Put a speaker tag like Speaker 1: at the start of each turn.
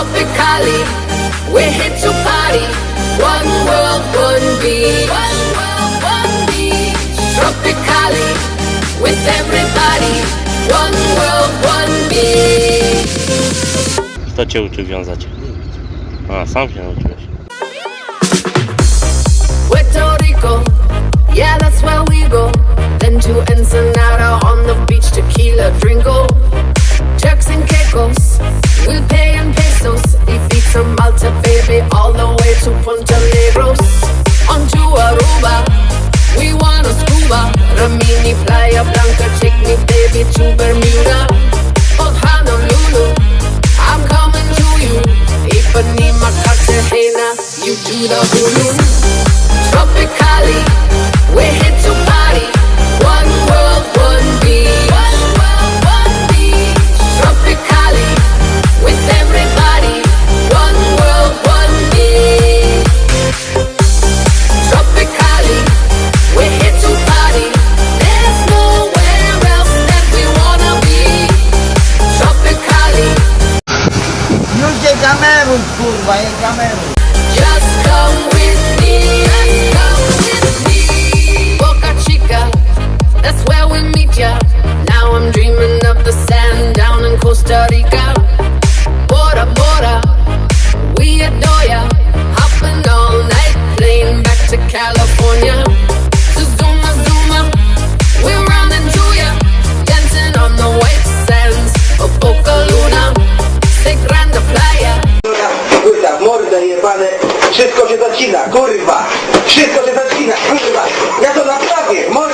Speaker 1: tropically. We're here to party. One world, one beach. One world, one beach. Tropically, with everybody. One world, one beach.
Speaker 2: Kto cię uczył wiązać? A, sam się nauczyłeś.
Speaker 1: Puerto Rico, yeah, that's where we go. Then to Ensenada on the beach, tequila, drinko. Cartagena, you do the hulu. Tropicali,
Speaker 3: kameruj,
Speaker 1: kurwa,
Speaker 4: ale wszystko się zacina, kurwa! Wszystko się zacina, kurwa! Ja to naprawię, może